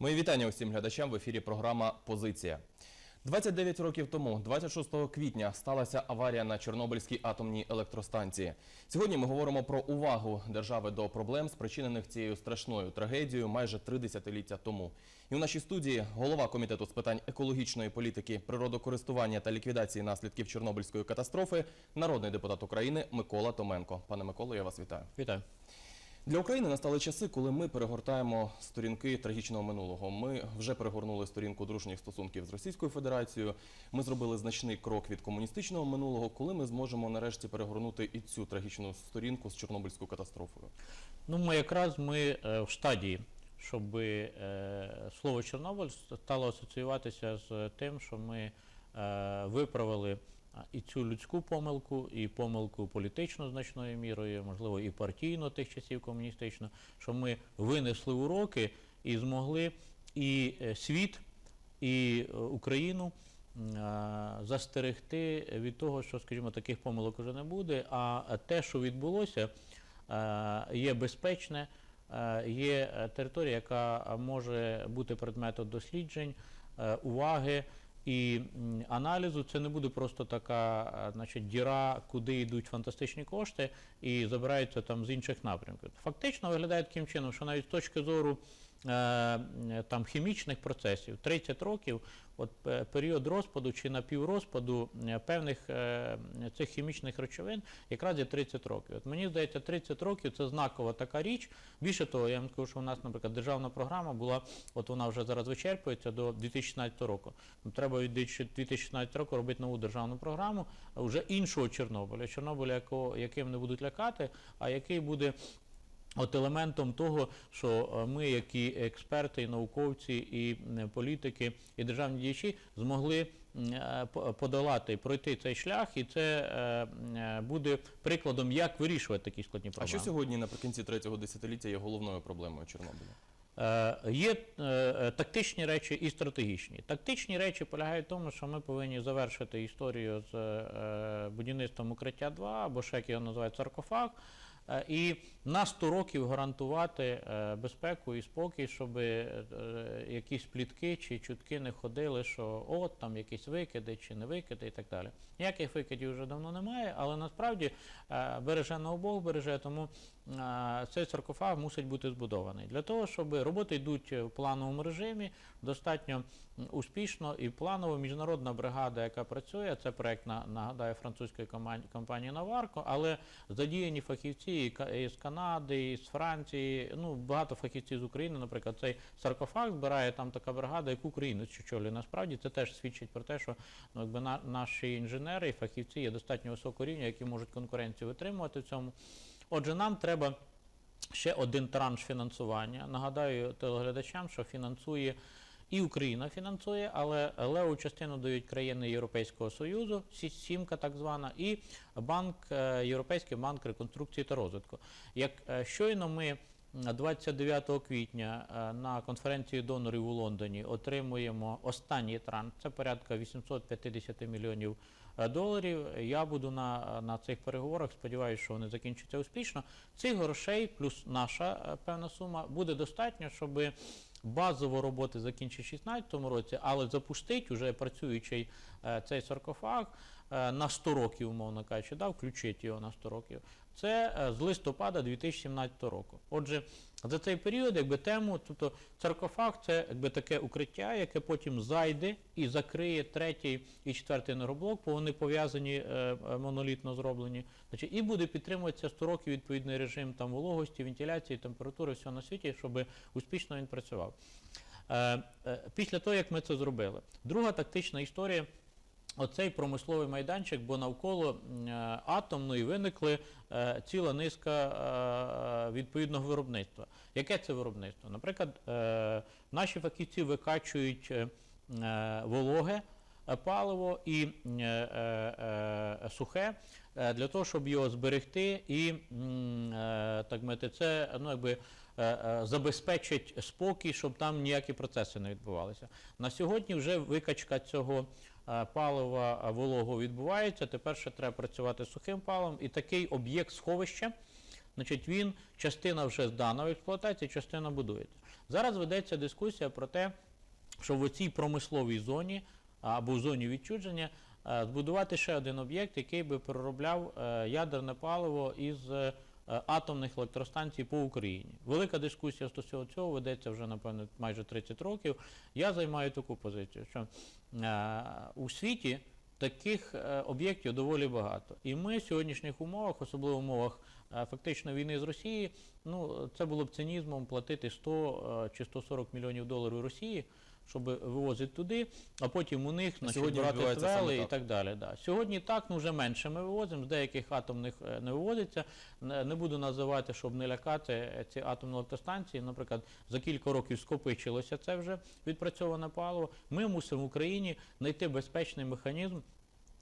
Мої вітання усім глядачам в ефірі програма Позиція. 29 років тому, 26 квітня, сталася аварія на Чорнобильській атомній електростанції. Сьогодні ми говоримо про увагу держави до проблем, спричинених цією страшною трагедією майже три десятиліття тому. І у нашій студії голова комітету з питань екологічної політики, природокористування та ліквідації наслідків Чорнобильської катастрофи, народний депутат України Микола Томенко. Пане Миколо, я вас вітаю. Вітаю. Для України настали часи, коли ми перегортаємо сторінки трагічного минулого. Ми вже перегорнули сторінку дружніх стосунків з Російською Федерацією. Ми зробили значний крок від комуністичного минулого, коли ми зможемо нарешті перегорнути і цю трагічну сторінку з Чорнобильською катастрофою. Ну, ми якраз ми е, в стадії, щоб е, слово Чорнобиль стало асоціюватися з тим, що ми е, виправили і цю людську помилку, і помилку політичну значною мірою, можливо, і партійно тих часів комуністично, що ми винесли уроки і змогли і е, світ, і е, Україну застерегти від того, що, скажімо, таких помилок вже не буде. А те, що відбулося, є безпечне, є е, територія, яка може бути предметом досліджень, уваги. І аналізу це не буде просто така, е, значить, діра, куди йдуть фантастичні кошти і забираються там з інших напрямків. Фактично виглядає таким чином, що навіть з точки зору там хімічних процесів 30 років, от е, період розпаду чи напіврозпаду е, певних е, цих хімічних речовин якраз є 30 років. От мені здається, 30 років це знакова така річ. Більше того, я вам скажу, що у нас, наприклад, державна програма була, от вона вже зараз вичерпується до 2016 року. Треба від 2016 року робити нову державну програму, вже іншого Чорнобиля. Чорнобиля, яким не будуть лякати, а який буде От елементом того, що е, ми, як і експерти, і науковці, і е, політики, і державні діячі, змогли е, по- подолати, пройти цей шлях, і це буде прикладом, як вирішувати такі складні проблеми. А що сьогодні наприкінці третього десятиліття є головною проблемою Чорнобиля? Є тактичні речі і стратегічні. Тактичні речі полягають в тому, що ми повинні завершити історію з будівництвом укриття 2, або ще як його називають саркофаг, і на 100 років гарантувати е, безпеку і спокій, щоб е, якісь плітки чи чутки не ходили, що от там якісь викиди чи не викиди і так далі. Ніяких викидів вже давно немає, але насправді е, береже на обох береже, тому е, цей саркофаг мусить бути збудований. Для того, щоб роботи йдуть в плановому режимі, достатньо успішно і планово міжнародна бригада, яка працює, це проект на- нагадаю французької компанії Наварко, але задіяні фахівці і і з Канади, і з Франції, ну багато фахівців з України, наприклад, цей саркофаг збирає там така бригада, яку Україна очолює. Насправді це теж свідчить про те, що ну, якби на, наші інженери і фахівці є достатньо високого рівня, які можуть конкуренцію витримувати в цьому. Отже, нам треба ще один транш фінансування. Нагадаю телеглядачам, що фінансує і Україна фінансує, але леву частину дають країни Європейського Союзу, сімка так звана, і банк е, Європейський банк реконструкції та розвитку. Як е, щойно ми 29 квітня е, на конференції донорів у Лондоні отримуємо останній транш, це порядка 850 мільйонів доларів. Я буду на, на цих переговорах, сподіваюся, що вони закінчаться успішно. Цих грошей плюс наша певна сума буде достатньо, щоб базово роботи закінчить в 2016 році, але запустить уже працюючий е, цей саркофаг е, на 100 років, умовно кажучи, да, включить його на 100 років. Це е, з листопада 2017 року. Отже, за цей період, якби тему, тобто саркофаг це якби таке укриття, яке потім зайде і закриє третій і четвертий енергоблок, бо вони пов'язані е, е, монолітно зроблені. Значить, і буде підтримуватися 100 років відповідний режим там вологості, вентиляції, температури, всього на світі, щоб успішно він працював. Е, е, після того, як ми це зробили. Друга тактична історія. Оцей промисловий майданчик, бо навколо е, атомної виникли е, ціла низка е, відповідного виробництва. Яке це виробництво? Наприклад, наші фахівці викачують вологе паливо і сухе для того, щоб його зберегти і е, так мовити, це ну, якби, е, е, забезпечить спокій, щоб там ніякі процеси не відбувалися. На сьогодні вже викачка цього е, палива е, вологого відбувається. Тепер ще треба працювати з сухим паливом. І такий об'єкт сховища значить він частина вже здана в експлуатації, частина будується. Зараз ведеться дискусія про те, що в цій промисловій зоні або в зоні відчудження е, збудувати ще один об'єкт, який би переробляв е, ядерне паливо із е, атомних електростанцій по Україні. Велика дискусія стосовно цього ведеться вже, напевно, майже 30 років. Я займаю таку позицію, що е, у світі таких е, об'єктів доволі багато. І ми в сьогоднішніх умовах, особливо в умовах е, фактично війни з Росії, ну це було б цинізмом платити 100 е, чи 140 мільйонів доларів Росії, щоб вивозити туди, а потім у них значить, сьогодні брати твели і так. далі. Да. Сьогодні так, ну вже менше ми вивозимо, з деяких атомних е, не вивозиться. Не не буду називати, щоб не лякати е, ці атомні електростанції. Наприклад, за кілька років скопичилося це вже відпрацьоване паливо. Ми мусимо в Україні знайти безпечний механізм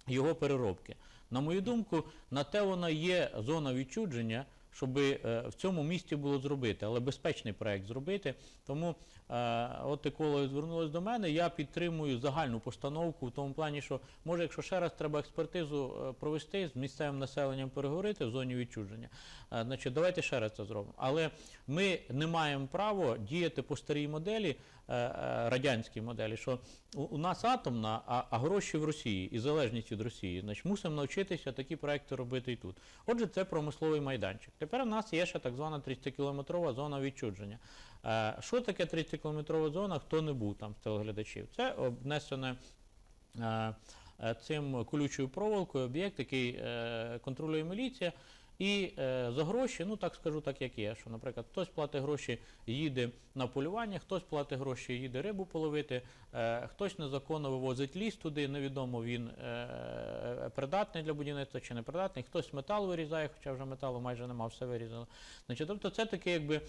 його переробки. На мою думку, на те вона є зона відчудження, щоб е, в цьому місті було зробити, але безпечний проект зробити. Тому е, от екологи звернулись до мене. Я підтримую загальну постановку в тому плані, що може, якщо ще раз треба експертизу е, провести з місцевим населенням переговорити в зоні відчудження, е, значить давайте ще раз це зробимо. Але ми не маємо права діяти по старій моделі, радянській моделі, що у, нас атомна, а гроші в Росії і залежність від Росії. Значить, мусимо навчитися такі проекти робити і тут. Отже, це промисловий майданчик. Тепер у нас є ще так звана 30-кілометрова зона відчудження. Е, Що таке 30-кілометрова зона? Хто не був там з телеглядачів? Це обнесене е, е, цим колючою проволокою об'єкт, який контролює міліція. І е, за гроші, ну так скажу так, як є, що, наприклад, хтось платить гроші, їде на полювання, хтось платить гроші, їде рибу половити, е, хтось незаконно вивозить ліс туди, невідомо він е, придатний для будівництва чи не придатний, хтось метал вирізає, хоча вже металу майже нема, все вирізано. Значить, тобто це таке якби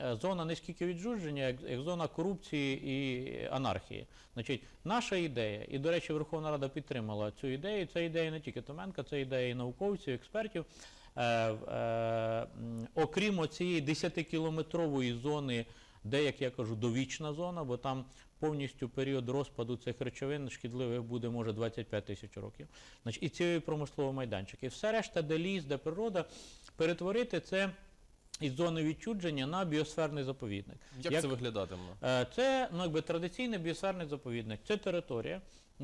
е, зона не скільки відчуження, як, як зона корупції і анархії. Значить, наша ідея, і, до речі, Верховна Рада підтримала цю ідею, це ідея не тільки Томенка, це ідея і науковців, експертів. Е, е, окрім цієї 10-кілометрової зони, де, як я кажу, довічна зона, бо там повністю період розпаду цих речовин шкідливих буде, може, 25 тисяч років. Значить, і цієї промислового майданчика. І все решта, де ліс, де природа, перетворити це із зони відчудження на біосферний заповідник. Як, Як- це виглядатиме? Е, Це ну, якби, традиційний біосферний заповідник. Це територія,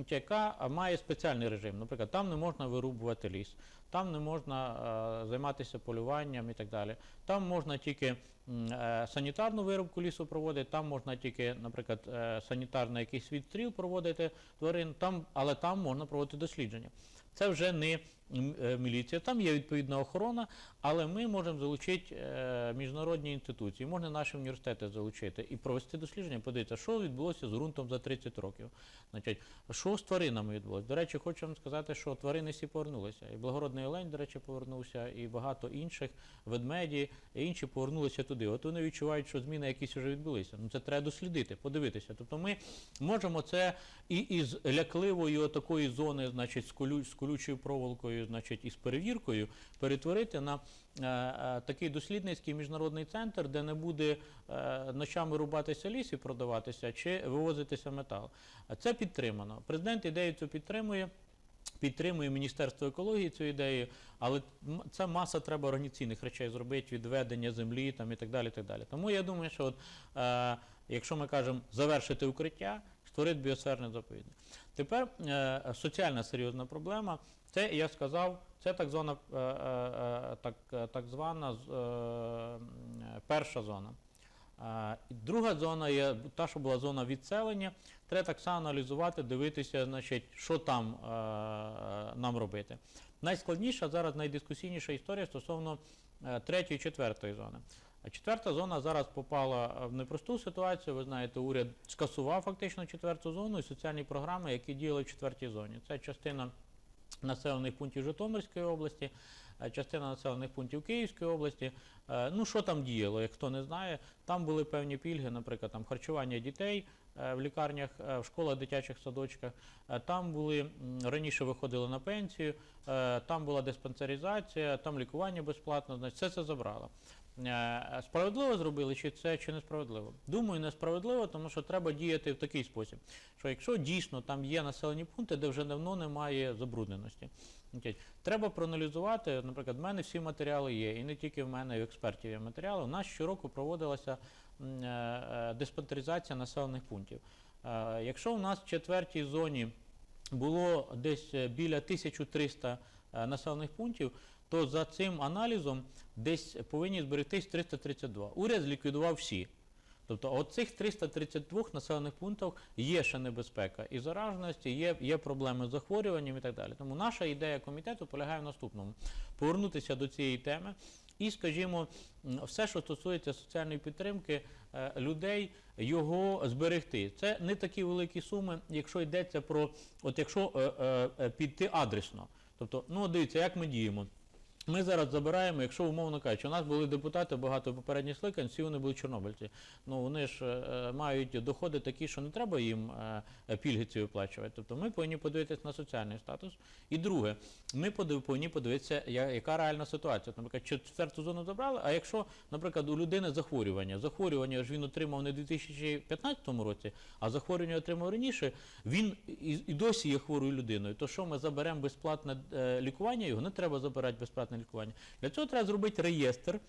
яка має спеціальний режим. Наприклад, там не можна вирубувати ліс, там не можна е, займатися полюванням і так далі. Там можна тільки е, санітарну вирубку лісу проводити, там можна тільки, наприклад, е, санітарний якийсь відстріл проводити тварин, там, але там можна проводити дослідження. Це вже не міліція, там є відповідна охорона, але ми можемо залучити е, міжнародні інституції, можна наші університети залучити і провести дослідження, подивитися, що відбулося з ґрунтом за 30 років. Значить, що з тваринами відбулося? До речі, хочу вам сказати, що тварини всі повернулися. І благородний олень, до речі, повернувся, і багато інших ведмеді, і інші повернулися туди. От вони відчувають, що зміни якісь вже відбулися. Ну це треба дослідити, подивитися. Тобто ми можемо це і із лякливої такої зони, значить, з колючою проволокою, значить, і з перевіркою, перетворити на е, е, такий дослідницький міжнародний центр, де не буде е, ночами рубатися ліс і продаватися, чи вивозитися метал. Це підтримано. Президент ідею цю підтримує. Підтримує Міністерство екології цю ідею, але це маса треба організаційних речей зробити, відведення землі там, і так далі. Так далі. Тому я думаю, що от, е, якщо ми кажемо завершити укриття, створити біосферний заповідник. Тепер е, соціальна серйозна проблема. Це я сказав, це так звана, е, е, так, так звана перша зона. Друга зона є та, що була зона відселення. Треба так само аналізувати, дивитися, значить, що там е, нам робити. Найскладніша зараз найдискусійніша історія стосовно третьої, четвертої зони. А Четверта зона зараз попала в непросту ситуацію. Ви знаєте, уряд скасував фактично четверту зону і соціальні програми, які діяли в четвертій зоні. Це частина населених пунктів Житомирської області, е, частина населених пунктів Київської області. Е, Ну, що там діяло, як хто не знає, там були певні пільги, наприклад, там харчування дітей е, в лікарнях, е, в школах, дитячих садочках. Е, Там були раніше виходили на пенсію, е, там була диспансеризація, там лікування безплатно, значить, все це забрало. Е, Справедливо зробили, чи це чи несправедливо? Думаю, несправедливо, тому що треба діяти в такий спосіб, що якщо дійсно там є населені пункти, де вже давно немає забрудненості, треба проаналізувати, наприклад, в мене всі матеріали є, і не тільки в мене, і в експертів є матеріали. У нас щороку проводилася е, е, диспансеризація населених пунктів. Якщо у нас в четвертій зоні було десь біля 1300 е, населених пунктів, то за цим аналізом десь повинні зберегтись 332. Уряд зліквідував всі. Тобто от цих 332 населених пунктах є ще небезпека і зараженості, є, є проблеми з захворюванням і так далі. Тому наша ідея комітету полягає в наступному: повернутися до цієї теми і, скажімо, все, що стосується соціальної підтримки е, людей, його зберегти. Це не такі великі суми, якщо йдеться про, от якщо е, е, е, піти адресно. Тобто, ну дивіться, як ми діємо. Ми зараз забираємо, якщо умовно кажучи, у нас були депутати багато попередніх скликань, всі вони були чорнобильці. Ну вони ж е, мають доходи такі, що не треба їм е, пільги ці виплачувати. Тобто ми повинні подивитися на соціальний статус. І друге, ми подив- повинні подивитися, я- яка реальна ситуація. От, Наприклад, чет- четверту зону забрали, а якщо, наприклад, у людини захворювання, захворювання ж він отримав не в 2015 році, а захворювання отримав раніше, він і, і досі є хворою людиною. То що ми заберемо безплатне е, лікування, його не треба забирати безплатне лікування. Для цього треба зробити реєстр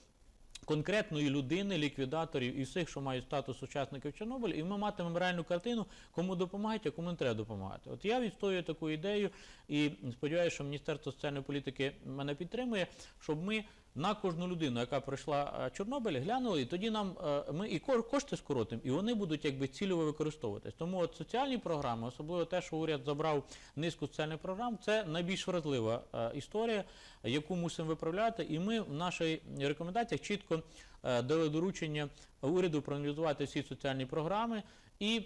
конкретної людини, ліквідаторів і всіх, що мають статус учасників Чорнобиля, і ми матимемо реальну картину, кому допомагають, а кому не треба допомагати. От я відстоюю таку ідею і сподіваюся, що Міністерство соціальної політики мене підтримує, щоб ми на кожну людину, яка пройшла е, Чорнобиль, глянули, і тоді нам е, ми і ко- кошти скоротимо, і вони будуть якби цільово використовуватись. Тому от соціальні програми, особливо те, що уряд забрав низку соціальних програм, це найбільш вразлива е, історія, яку мусимо виправляти. І ми в нашій рекомендаціях чітко дали доручення уряду проаналізувати всі соціальні програми і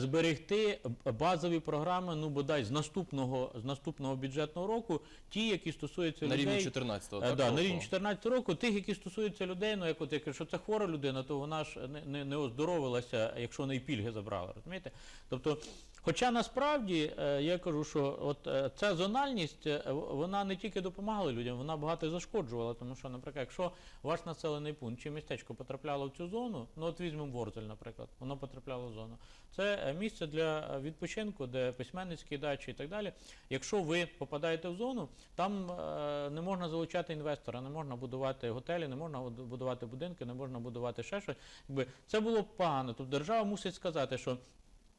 зберегти базові програми, ну бодай з наступного з наступного бюджетного року, ті, які стосуються На людей. рівні 14-го. Е, так, да, на рівні 14 року, тих, які стосуються людей, ну як от якщо це хвора людина, то вона ж не, не, не оздоровилася, якщо неї пільги забрали, розумієте? Тобто, хоча насправді е, я кажу, що от е, ця зональність, е, вона не тільки допомагала людям, вона багато зашкоджувала, тому що, наприклад, якщо ваш населений пункт чи містечко потрапляло в цю зону, ну от візьмемо Ворзель, наприклад, воно потрапляло в зону. Це місце для відпочинку, де письменницькі дачі і так далі. Якщо ви попадаєте в зону, там не можна залучати інвестора, не можна будувати готелі, не можна будувати будинки, не можна будувати ще щось. Якби це було погано. Тобто держава мусить сказати, що,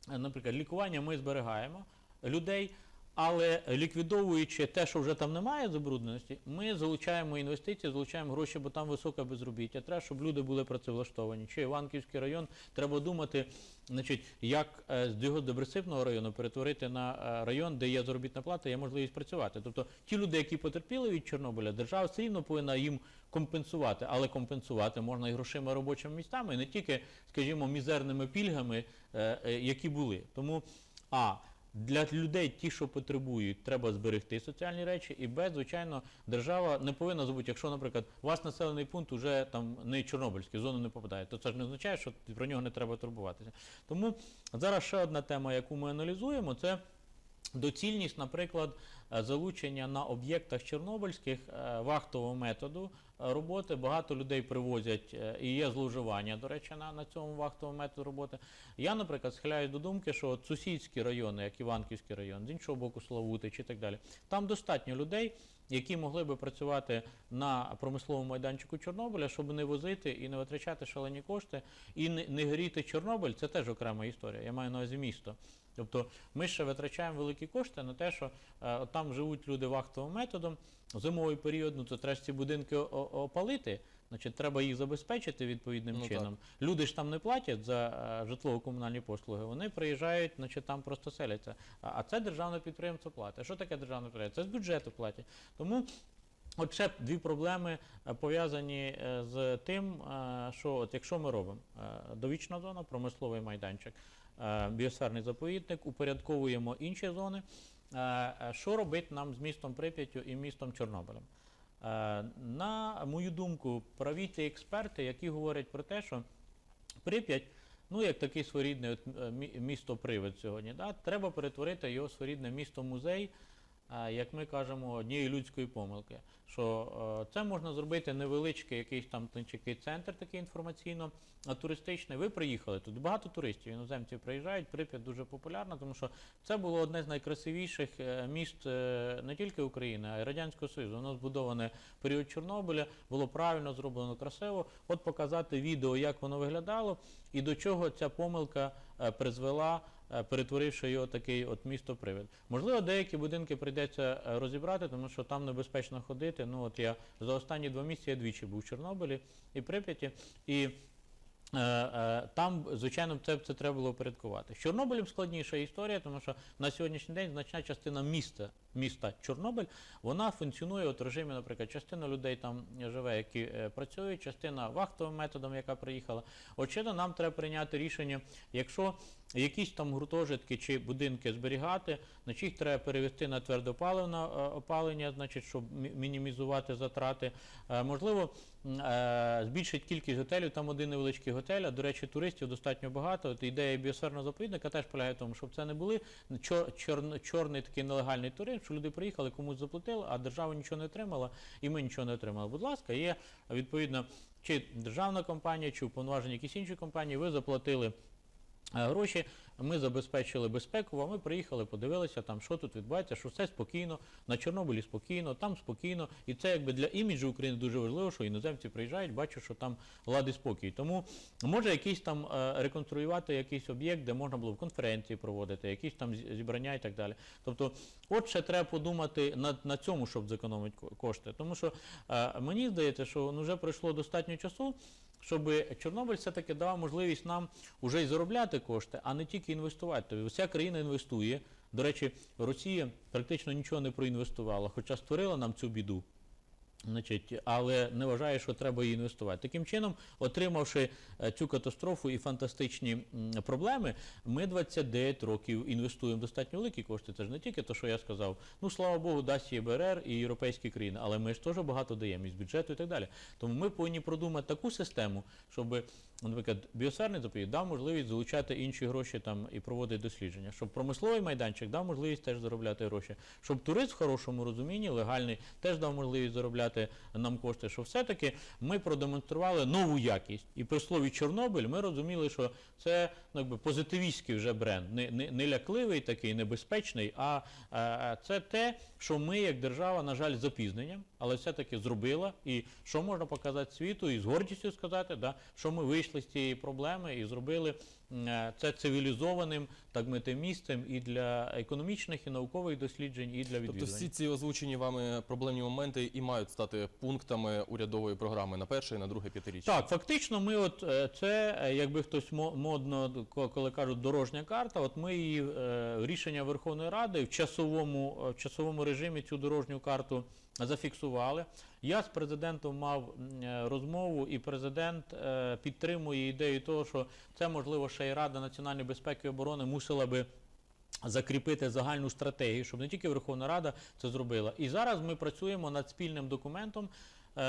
наприклад, лікування ми зберігаємо людей. Але ліквідовуючи те, що вже там немає забрудненості, ми залучаємо інвестиції, залучаємо гроші, бо там високе безробіття. Треба, щоб люди були працевлаштовані. Чи Іванківський район треба думати, значить, як е, з його депресивного району перетворити на е, район, де є заробітна плата, є можливість працювати. Тобто ті люди, які потерпіли від Чорнобиля, держава все рівно повинна їм компенсувати, але компенсувати можна і грошима робочими місцями, не тільки, скажімо, мізерними пільгами, е, які були. Тому а для людей, ті, що потребують, треба зберегти соціальні речі, і без, звичайно, держава не повинна забути, якщо, наприклад, у вас населений пункт вже там не Чорнобильський, зону не попадає, то це ж не означає, що про нього не треба турбуватися. Тому зараз ще одна тема, яку ми аналізуємо, це доцільність, наприклад, залучення на об'єктах чорнобильських е, вахтового методу е, роботи. Багато людей привозять е, і є зловживання, до речі, на, на цьому вахтовому методу роботи. Я, наприклад, схиляю до думки, що сусідські райони, як Іванківський район, з іншого боку Славутич і так далі, там достатньо людей, які могли би працювати на промисловому майданчику Чорнобиля, щоб не возити і не витрачати шалені кошти, і не, горіти Чорнобиль, це теж окрема історія. Я маю на увазі місто. Тобто ми ще витрачаємо великі кошти на те, що е, там живуть люди вахтовим методом. Зимовий період, ну то треба ці будинки опалити. Значить, треба їх забезпечити відповідним Ну, так. чином. Люди ж там не платять за е, житлово-комунальні послуги. Вони приїжджають, значить там просто селяться. А, це державне підприємство платить. Що таке державне підприємство? Це з бюджету платять. Тому От ще дві проблеми е, пов'язані е, з тим, що от якщо ми робимо довічна зона, промисловий майданчик, біосферний заповідник, упорядковуємо інші зони. Що робить нам з містом Прип'яттю і містом Чорнобилем? На мою думку, праві ті експерти, які говорять про те, що Прип'ять, ну як такий своєрідний от, е, місто привид сьогодні, да, треба перетворити його своєрідне місто-музей як ми кажемо, однієї людської помилки. Що е, це можна зробити невеличкий якийсь там тончикий центр, такий інформаційно туристичний. Ви приїхали тут. Багато туристів, іноземців приїжджають. Прип'ять дуже популярна, тому що це було одне з найкрасивіших е, міст е, не тільки України, а й Радянського Союзу. Воно збудоване в період Чорнобиля, було правильно зроблено красиво. От показати відео, як воно виглядало, і до чого ця помилка призвела, перетворивши його такий от місто-привид. Можливо, деякі будинки прийдеться е, розібрати, тому що там небезпечно ходити. Ну от я за останні два місяці я двічі був в Чорнобилі і Прип'яті. І Е, е, Там, звичайно, це, це треба було порядкувати. З Чорнобилем складніша історія, тому що на сьогоднішній день значна частина міста, міста Чорнобиль, вона функціонує от в режимі, наприклад, частина людей там живе, які е, працюють, частина вахтовим методом, яка приїхала. Очевидно, нам треба прийняти рішення, якщо якісь там гуртожитки чи будинки зберігати, значить їх треба перевести на твердопаливне е, опалення, значить, щоб мінімізувати затрати. Е, Можливо, збільшить кількість готелів, там один невеличкий готель, а до речі, туристів достатньо багато. От ідея біосферного заповідника теж полягає в тому, щоб це не були чор, чор- чорний такий нелегальний туризм, що люди приїхали, комусь заплатили, а держава нічого не отримала, і ми нічого не отримали. Будь ласка, є відповідно чи державна компанія, чи уповноважені якісь інші компанії, ви заплатили. е, Гроші ми забезпечили безпеку, а ми приїхали, подивилися там, що тут відбувається, що все спокійно, на Чорнобилі спокійно, там спокійно. І це якби для іміджу України дуже важливо, що іноземці приїжджають, бачать, що там лад і спокій. Тому може якийсь там е, реконструювати якийсь об'єкт, де можна було б конференції проводити, якісь там зібрання і так далі. Тобто, от ще треба подумати над на цьому, щоб зекономити ко- кошти. Тому що е, мені здається, що ну, вже пройшло достатньо часу щоб Чорнобиль все-таки давав можливість нам уже й заробляти кошти, а не тільки інвестувати. Тобто вся країна інвестує. До речі, Росія практично нічого не проінвестувала, хоча створила нам цю біду. Значить, але не вважає, що треба її інвестувати. Таким чином, отримавши е, цю катастрофу і фантастичні проблеми, ми 29 років інвестуємо достатньо великі кошти. Це ж не тільки те, що я сказав. Ну, слава Богу, дасть ЄБРР і європейські країни, але ми ж теж багато даємо із бюджету і так далі. Тому ми повинні продумати таку систему, щоб, наприклад, біосферний заповідь дав можливість залучати інші гроші там і проводити дослідження, щоб промисловий майданчик дав можливість теж заробляти гроші, щоб турист в хорошому розумінні, легальний, теж дав можливість заробляти нам кошти, що все-таки ми продемонстрували нову якість. І при слові Чорнобиль ми розуміли, що це ну, якби, позитивістський вже бренд, не, не, не лякливий такий, небезпечний, а, а це те, що ми, як держава, на жаль, запізненням, але все-таки зробила, і що можна показати світу, і з гордістю сказати, да, що ми вийшли з цієї проблеми і зробили це цивілізованим, так мити місцем і для економічних, і наукових досліджень, і для Тобто всі ці озвучені вами проблемні моменти і мають стати пунктами урядової програми на перше і на друге п'ятиріччя. Так, фактично, ми от е, це, е, якби хтось мо- модно, ко- коли кажуть дорожня карта, от ми її е, рішення Верховної Ради в часовому, е, в часовому режимі цю дорожню карту зафіксували. Я з президентом мав е, розмову, і президент е, підтримує ідею того, що це можливо ще й Рада національної безпеки і оборони мусила би закріпити загальну стратегію, щоб не тільки Верховна Рада це зробила. І зараз ми працюємо над спільним документом е,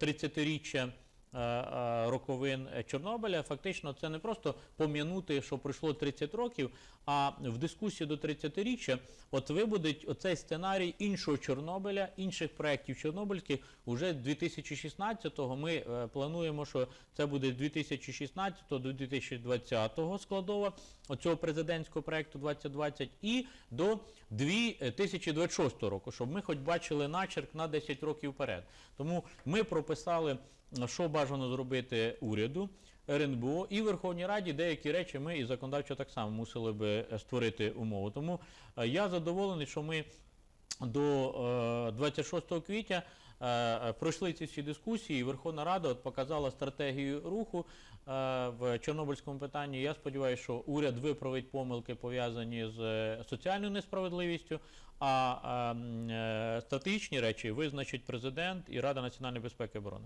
30-річчя е, е, роковин Чорнобиля. Фактично, це не просто пом'янути, що пройшло 30 років, а в дискусії до 30-річчя от вибудить оцей сценарій іншого Чорнобиля, інших проєктів чорнобильських. Уже 2016-го ми е, плануємо, що це буде 2016 до 2020 складова оцього президентського проєкту 2020 і до 2026 року, щоб ми хоч бачили начерк на 10 років вперед. Тому ми прописали, що бажано зробити уряду. РНБО і Верховній Раді деякі речі ми і законодавчо так само мусили би е, створити умову. Тому е, я задоволений, що ми до е, 26 квітня е, е, пройшли ці всі дискусії, і Верховна Рада от показала стратегію руху е, в Чорнобильському питанні. Я сподіваюся, що уряд виправить помилки, пов'язані з е, соціальною несправедливістю, а е, е, стратегічні речі визначить президент і Рада національної безпеки і оборони.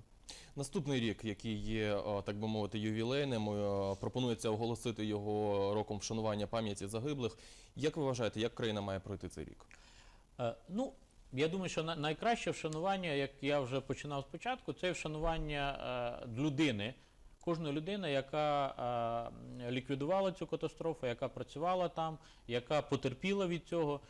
Наступний рік, який є, е, так би мовити, ювілейним, е, пропонується оголосити його роком вшанування пам'яті загиблих. Як ви вважаєте, як країна має пройти цей рік? Е, Ну, я думаю, що на- найкраще вшанування, як я вже починав спочатку, це вшанування е, людини. Кожної людина, яка ліквідувала цю катастрофу, яка працювала там, яка потерпіла від цього.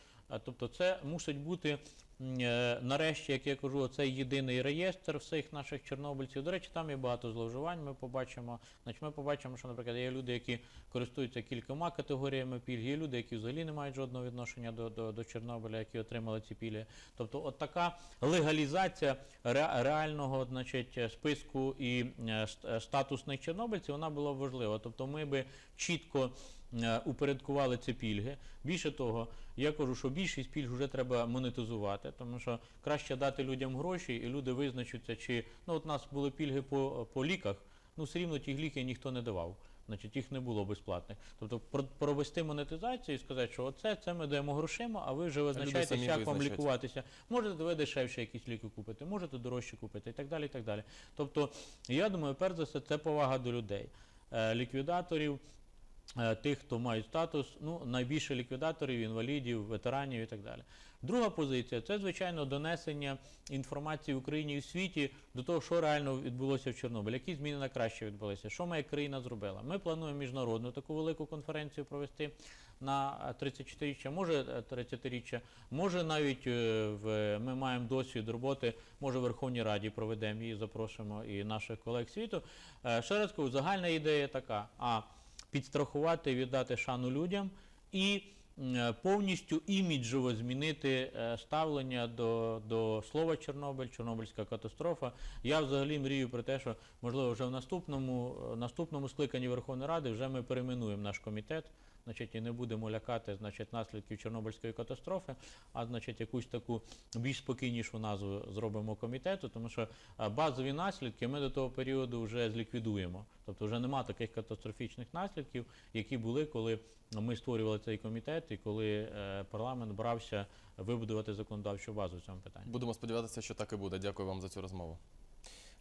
Тобто це мусить бути нарешті, як я кажу, цей єдиний реєстр всіх наших чорнобильців. До речі, там є багато зловживань. Ми побачимо. Значить, ми побачимо, що, наприклад, є люди, які користуються кількома категоріями пільг, є люди, які взагалі не мають жодного відношення до, до, до Чорнобиля, які отримали ці пільги. Тобто, от така легалізація ре- реального значить, е, списку і е, е, статусних чорнобильців, вона була важлива. Тобто, ми би чітко е, упорядкували ці пільги. Більше того, я кажу, що більшість пільг вже треба монетизувати, тому що краще дати людям гроші, і люди визначаться, чи ну от у нас були пільги по, по ліках, ну все рівно ті ліки ніхто не давав. Значить, їх не було безплатних. Тобто про- провести монетизацію і сказати, що оце це ми даємо грошима, а ви вже визначаєте, як вам лікуватися. Можете ви дешевше якісь ліки купити, можете дорожче купити і так далі. і так далі. Тобто, я думаю, перш за все, це повага до людей. Е, ліквідаторів, е, тих, хто мають статус, ну, найбільше ліквідаторів, інвалідів, ветеранів і так далі. Друга позиція це, звичайно, донесення інформації в Україні і в світі до того, що реально відбулося в Чорнобилі, які зміни на краще відбулися, що моя країна зробила. Ми плануємо міжнародну таку велику конференцію провести на е, 34-річчя, може е, 30-річчя, може навіть е, в, ми маємо досвід роботи, може в Верховній Раді проведемо її, запрошуємо і наших колег світу. Е, Ще раз кажу, загальна ідея така, а підстрахувати, віддати шану людям і е, повністю іміджово змінити е, ставлення до, до слова Чорнобиль, Чорнобильська катастрофа. Я взагалі мрію про те, що можливо вже в наступному, е, наступному скликанні Верховної Ради вже ми перейменуємо наш комітет. Значить, і не будемо лякати значить, наслідків Чорнобильської катастрофи, а значить, якусь таку більш спокійнішу назву зробимо комітету, тому що базові наслідки ми до того періоду вже зліквідуємо. Тобто вже нема таких катастрофічних наслідків, які були, коли ми створювали цей комітет і коли е, парламент брався вибудувати законодавчу базу в цьому питанні. Будемо сподіватися, що так і буде. Дякую вам за цю розмову.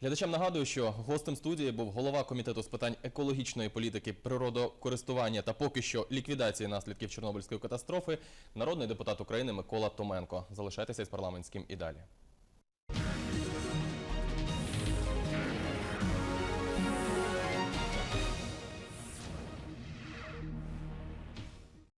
Глядачам нагадую, що гостем студії був голова комітету з питань екологічної політики, природокористування та поки що ліквідації наслідків Чорнобильської катастрофи, народний депутат України Микола Томенко. Залишайтеся з парламентським і далі.